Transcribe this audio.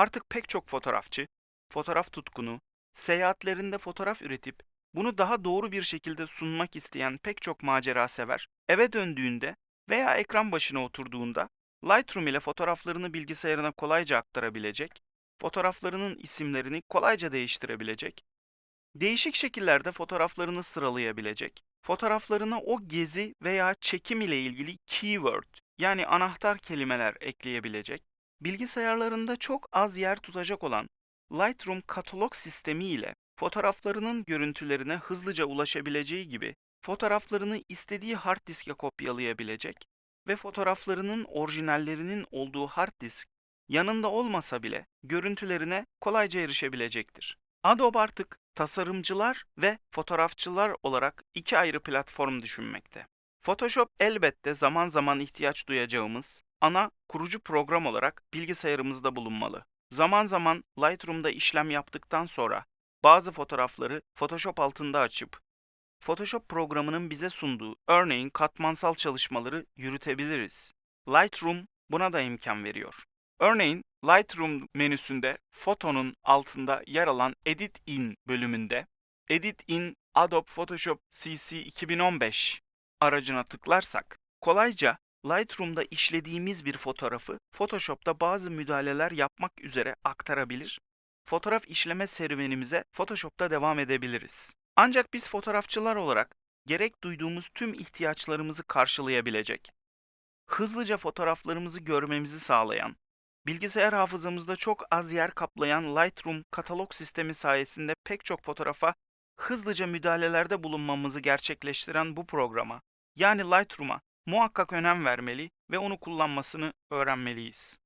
Artık pek çok fotoğrafçı, fotoğraf tutkunu, seyahatlerinde fotoğraf üretip bunu daha doğru bir şekilde sunmak isteyen pek çok macera sever, eve döndüğünde veya ekran başına oturduğunda Lightroom ile fotoğraflarını bilgisayarına kolayca aktarabilecek, fotoğraflarının isimlerini kolayca değiştirebilecek, değişik şekillerde fotoğraflarını sıralayabilecek, fotoğraflarına o gezi veya çekim ile ilgili keyword yani anahtar kelimeler ekleyebilecek, bilgisayarlarında çok az yer tutacak olan Lightroom katalog sistemi ile fotoğraflarının görüntülerine hızlıca ulaşabileceği gibi fotoğraflarını istediği hard diske kopyalayabilecek ve fotoğraflarının orijinallerinin olduğu hard disk yanında olmasa bile görüntülerine kolayca erişebilecektir. Adobe artık tasarımcılar ve fotoğrafçılar olarak iki ayrı platform düşünmekte. Photoshop elbette zaman zaman ihtiyaç duyacağımız ana kurucu program olarak bilgisayarımızda bulunmalı. Zaman zaman Lightroom'da işlem yaptıktan sonra bazı fotoğrafları Photoshop altında açıp Photoshop programının bize sunduğu örneğin katmansal çalışmaları yürütebiliriz. Lightroom buna da imkan veriyor. Örneğin Lightroom menüsünde fotonun altında yer alan Edit In bölümünde Edit in Adobe Photoshop CC 2015 aracına tıklarsak kolayca Lightroom'da işlediğimiz bir fotoğrafı Photoshop'ta bazı müdahaleler yapmak üzere aktarabilir, fotoğraf işleme serüvenimize Photoshop'ta devam edebiliriz. Ancak biz fotoğrafçılar olarak gerek duyduğumuz tüm ihtiyaçlarımızı karşılayabilecek, hızlıca fotoğraflarımızı görmemizi sağlayan, bilgisayar hafızamızda çok az yer kaplayan Lightroom katalog sistemi sayesinde pek çok fotoğrafa hızlıca müdahalelerde bulunmamızı gerçekleştiren bu programa, yani Lightroom'a muhakkak önem vermeli ve onu kullanmasını öğrenmeliyiz.